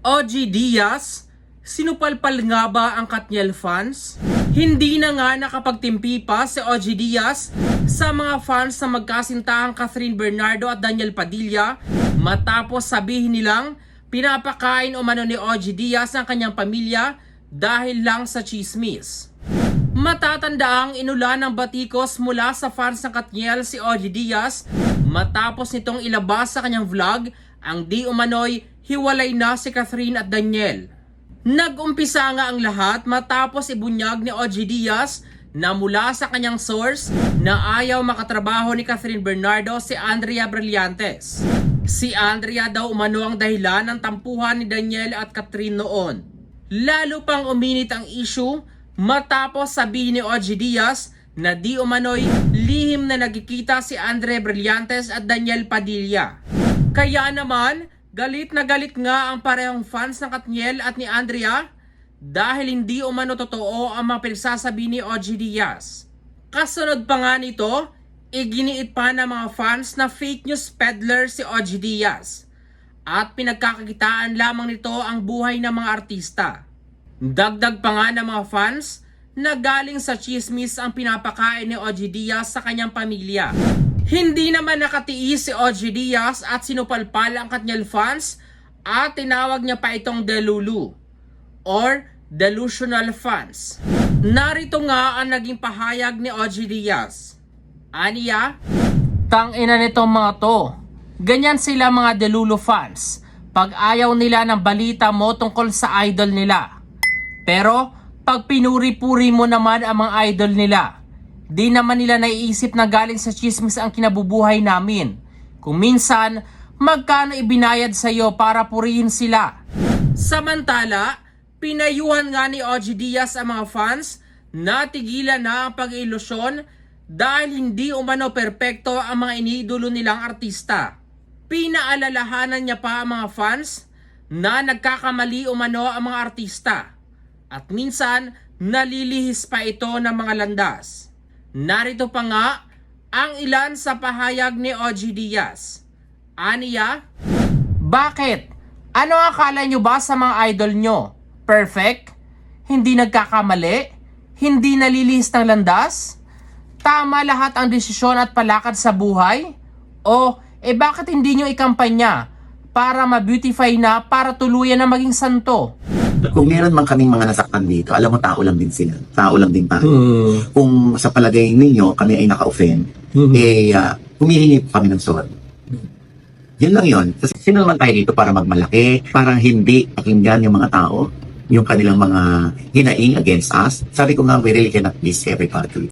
OG Diaz, sinupalpal nga ba ang Katniel fans? Hindi na nga nakapagtimpi pa si OG Diaz sa mga fans na magkasintahang Catherine Bernardo at Daniel Padilla matapos sabihin nilang pinapakain umano ni OG Diaz ang kanyang pamilya dahil lang sa chismis. Matatanda ang inulan ng batikos mula sa fans ng Katniel si OG Diaz matapos nitong ilabas sa kanyang vlog ang di umano'y hiwalay na si Catherine at Daniel. Nag-umpisa nga ang lahat matapos ibunyag ni OG Diaz na mula sa kanyang source na ayaw makatrabaho ni Catherine Bernardo si Andrea Brillantes. Si Andrea daw umano ang dahilan ng tampuhan ni Daniel at Catherine noon. Lalo pang uminit ang issue matapos sabihin ni OG Diaz na di umano'y lihim na nagkikita si Andre Brillantes at Daniel Padilla. Kaya naman, galit na galit nga ang parehong fans ng Katniel at ni Andrea dahil hindi umano totoo ang mga pinagsasabi ni OG Diaz. Kasunod pa nga nito, iginiit pa ng mga fans na fake news peddler si OG Diaz at pinagkakakitaan lamang nito ang buhay ng mga artista. Dagdag pa nga ng mga fans na galing sa chismis ang pinapakain ni OG Diaz sa kanyang pamilya. Hindi naman nakatiis si OG Diaz at sinupalpal ang Katniel fans at tinawag niya pa itong Delulu or delusional fans. Narito nga ang naging pahayag ni OG Diaz. Aniya, tang ina nitong mga to. Ganyan sila mga Delulu fans. Pag ayaw nila ng balita mo tungkol sa idol nila. Pero pag pinuri-puri mo naman ang mga idol nila, di naman nila naiisip na galing sa chismis ang kinabubuhay namin. Kung minsan, magkano ibinayad sa iyo para purihin sila. Samantala, pinayuhan nga ni OG Diaz ang mga fans na tigilan na ang pag-ilusyon dahil hindi umano perpekto ang mga iniidolo nilang artista. Pinaalalahanan niya pa ang mga fans na nagkakamali umano ang mga artista at minsan nalilihis pa ito ng mga landas. Narito pa nga ang ilan sa pahayag ni OG Diaz. Aniya, bakit? Ano akala nyo ba sa mga idol nyo? Perfect? Hindi nagkakamali? Hindi nalilihis ng landas? Tama lahat ang desisyon at palakad sa buhay? O, eh bakit hindi nyo ikampanya para ma-beautify na para tuluyan na maging santo? Kung meron man kaming mga nasaktan dito, alam mo, tao lang din sila. Tao lang din tayo. Hmm. Kung sa palagay ninyo, kami ay naka-offend, Mhm. eh, uh, humihingi po kami ng sorry. Yun lang yun. Kasi sino naman tayo dito para magmalaki, para hindi pakinggan yung mga tao, yung kanilang mga hinaing against us. Sabi ko nga, we really cannot please everybody.